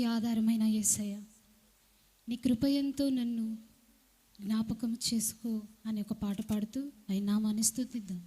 సమస్తానికి ఆధారమైన యేసయ్య నీ కృపయంతో నన్ను జ్ఞాపకం చేసుకో అని ఒక పాట పాడుతూ ఆయన నామాన్ని స్థుతిద్దాం